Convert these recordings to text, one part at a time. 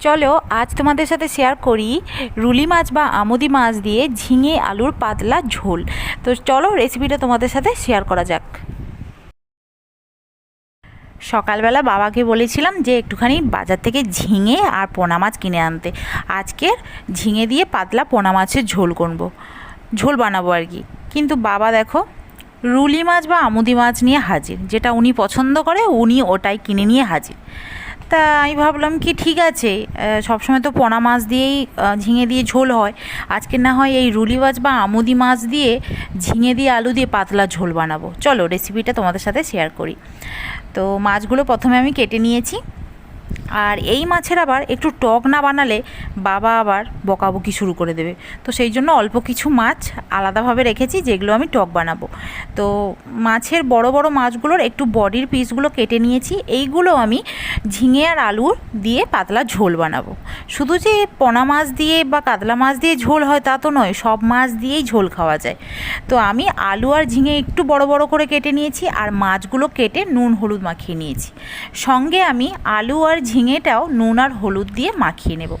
চলো, আজ তোমাদের সাথে শেয়ার করি রুলি মাছ বা আমুদি মাছ দিয়ে ঝিঙে আলুর পাতলা ঝোল। তো চলো রেসিপিটা তোমাদের সাথে শেয়ার করা যাক। সকালবেলা বাবাকে বলেছিলাম যে, একটুখানি বাজার থেকে ঝিঙে আর পোনা মাছ কিনে আনতে। আজকের ঝিঙে দিয়ে পাতলা পোনা মাছের ঝোল করব। ঝোল বানাবো আর কি। কিন্তু বাবা দেখো, রুলি মাছ বা আমুদি মাছ নিয়ে হাজির। যেটা উনি পছন্দ করে, উনি ওটাই কিনে নিয়ে হাজির। তা আমি ভাবলাম কি ঠিক আছে সবসময় তো পোনা মাছ দিয়েই ঝিঙে দিয়ে ঝোল হয়। আজকে না হয় এই রুলি মাছ বা আমুদি মাছ দিয়ে ঝিঙে দিয়ে আলু দিয়ে পাতলা ঝোল বানাবো। চলো রেসিপিটা তোমাদের সাথে শেয়ার করি। তো মাছগুলো প্রথমে আমি কেটে নিয়েছি। আর এই মাছের আবার একটু টক না বানালে বাবা আবার বকাবকি শুরু করে দেবে। তো সেই জন্য অল্প কিছু মাছ আলাদাভাবে রেখেছি যেগুলো আমি টক বানাবো। তো মাছের বড় বড় মাছগুলোর একটু বডির পিসগুলো কেটে নিয়েছি। এইগুলো আমি ঝিঙে আর আলুর দিয়ে পাতলা ঝোল বানাবো। শুধু যে পোনা মাছ দিয়ে বা কাতলা মাছ দিয়ে ঝোল হয় তা তো নয়, সব মাছ দিয়েই ঝোল খাওয়া যায়। তো আমি আলু আর ঝিঙে একটু বড় বড় করে কেটে নিয়েছি আর মাছগুলো কেটে নুন, হলুদ মাখিয়ে নিয়েছি। সঙ্গে আমি আলু আর ঝিঙেটাও নুন আর হলুদ দিয়ে মাখিয়ে নেব।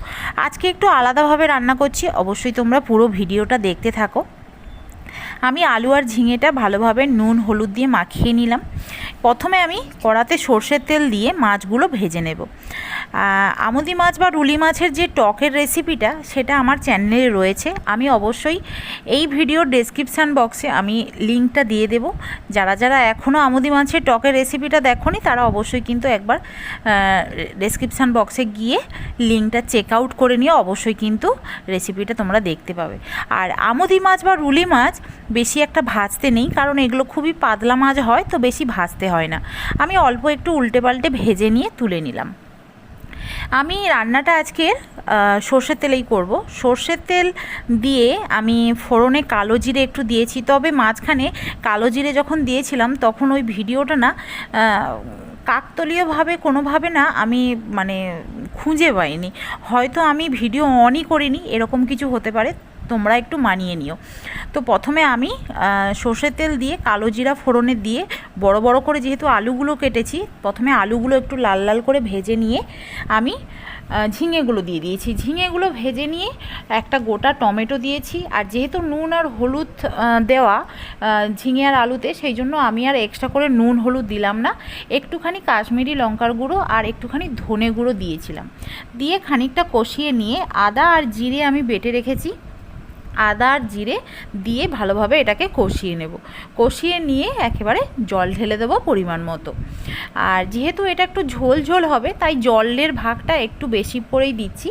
আজকে একটু আলাদাভাবে রান্না করছি, অবশ্যই তোমরা পুরো ভিডিওটা দেখতে থাকো। আমি আলু আর ঝিঙেটা ভালোভাবে নুন, হলুদ দিয়ে মাখিয়ে নিলাম। প্রথমে আমি কড়াতে সর্ষের তেল দিয়ে মাছগুলো ভেজে নেব। আমুদি মাছ বা রুলি মাছের যে টকের রেসিপিটা সেটা আমার চ্যানেলে রয়েছে। আমি অবশ্যই এই ভিডিওর ডেসক্রিপশান বক্সে আমি লিঙ্কটা দিয়ে দেব। যারা যারা এখনও আমুদি মাছের টকের রেসিপিটা দেখোনি, তারা অবশ্যই কিন্তু একবার ডেসক্রিপশান বক্সে গিয়ে লিঙ্কটা চেক আউট করে নিয়ে অবশ্যই কিন্তু রেসিপিটা তোমরা দেখতে পাবে। আর আমুদি মাছ বা রুলি মাছ বেশি একটা ভাজতে নেই, কারণ এগুলো খুবই পাতলা মাছ হয়, তো বেশি ভাজতে হয় না। আমি অল্প একটু উল্টে পাল্টে ভেজে নিয়ে তুলে নিলাম। আমি রান্নাটা আজকে সর্ষের তেলেই করব। সর্ষের তেল দিয়ে আমি ফোড়নে কালো জিরে একটু দিয়েছি, তবে মাঝখানে কালো জিরে যখন দিয়েছিলাম, তখন ওই ভিডিওটা না কাকতলীয়ভাবে কোনোভাবে না আমি মানে খুঁজে পাইনি। হয়তো আমি ভিডিও অনই করিনি, এরকম কিছু হতে পারে। তোমরা একটু মানিয়ে নিও। তো প্রথমে আমি সর্ষের তেল দিয়ে, কালো জিরা ফোড়নে দিয়ে, বড় বড় করে যেহেতু আলুগুলো কেটেছি, প্রথমে আলুগুলো একটু লাল লাল করে ভেজে নিয়ে আমি ঝিঙেগুলো দিয়ে দিয়েছি। ঝিঙেগুলো ভেজে নিয়ে একটা গোটা টমেটো দিয়েছি, আর যেহেতু নুন আর হলুদ দেওয়া ঝিঙে আর আলুতে, সেই জন্য আমি আর এক্সট্রা করে নুন হলুদ দিলাম না। একটুখানি কাশ্মীরি লঙ্কার গুঁড়ো আর একটুখানি ধনে গুঁড়ো দিয়েছিলাম। দিয়ে খানিকটা কষিয়ে নিয়ে আদা আর জিরে আমি বেটে রেখেছি। আদা আর জিরে দিয়ে ভালোভাবে এটাকে কষিয়ে নেব। কষিয়ে নিয়ে একেবারে জল ঢেলে দেবো পরিমাণ মতো। আর যেহেতু এটা একটু ঝোল ঝোল হবে, তাই জলের ভাগটা একটু বেশি করেই দিচ্ছি।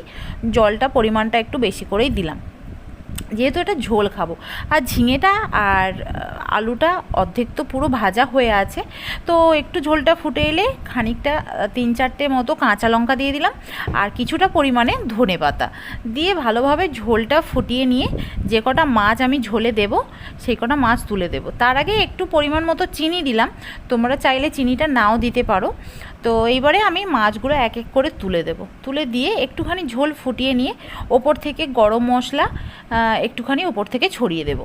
জলটা পরিমাণটা একটু বেশি করেই দিলাম। যেহেতু এটা ঝোল খাব। আর ঝিঙেটা আর আলুটা অর্ধেক তো পুরো ভাজা হয়ে আছে। তো একটু ঝোলটা ফুটে এলে খানিকটা তিন চারটে মতো কাঁচা লঙ্কা দিয়ে দিলাম। আর কিছুটা পরিমাণে ধনে পাতা। দিয়ে ভালোভাবে ঝোলটা ফুটিয়ে নিয়ে যে কটা মাছ আমি ঝোলে দেব, সেই কটা মাছ তুলে দেব। তার আগে একটু পরিমাণ মতো চিনি দিলাম। তোমরা চাইলে চিনিটা নাও দিতে পারো। তো এইবারে আমি মাছগুলো এক এক করে তুলে দেব। তুলে দিয়ে একটুখানি ঝোল ফুটিয়ে নিয়ে ওপর থেকে গরম মশলা একটুখানি ওপর থেকে ছড়িয়ে দেব।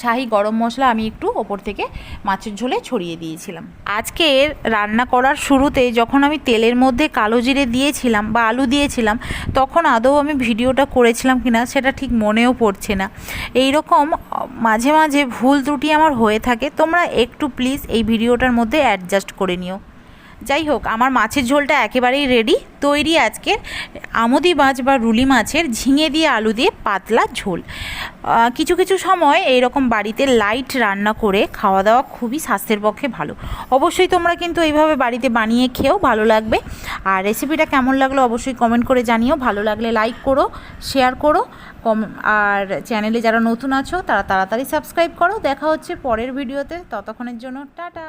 শাহি গরম মশলা আমি একটু ওপর থেকে মাছের ঝোলে ছড়িয়ে দিয়েছিলাম। আজকে রান্না করার শুরুতে যখন আমি তেলের মধ্যে কালো জিরে দিয়েছিলাম বা আলু দিয়েছিলাম, তখন আদৌ আমি ভিডিওটা করেছিলাম কিনা সেটা ঠিক মনেও পড়ছে না। এই রকম মাঝে মাঝে ভুল ত্রুটি আমার হয়ে থাকে। তোমরা একটু প্লিজ এই ভিডিওটার মধ্যে অ্যাডজাস্ট করে নিও। যাই হোক, আমার মাছের ঝোলটা একেবারেই রেডি তৈরি আজকে আমুদি মাছ বা রুলি মাছের ঝিঙে দিয়ে আলু দিয়ে পাতলা ঝোল। কিছু কিছু সময় এইরকম বাড়িতে লাইট রান্না করে খাওয়া দাওয়া খুবই স্বাস্থ্যের পক্ষে ভালো। অবশ্যই তোমরা কিন্তু এইভাবে বাড়িতে বানিয়ে খেয়েও ভালো লাগবে। আর রেসিপিটা কেমন লাগল অবশ্যই কমেন্ট করে জানিও। ভালো লাগলে লাইক করো শেয়ার করো। কম আর চ্যানেলে যারা নতুন আছো, তারা তাড়াতাড়ি সাবস্ক্রাইব করো। দেখা হচ্ছে পরের ভিডিওতে ততক্ষণের জন্য টাটা!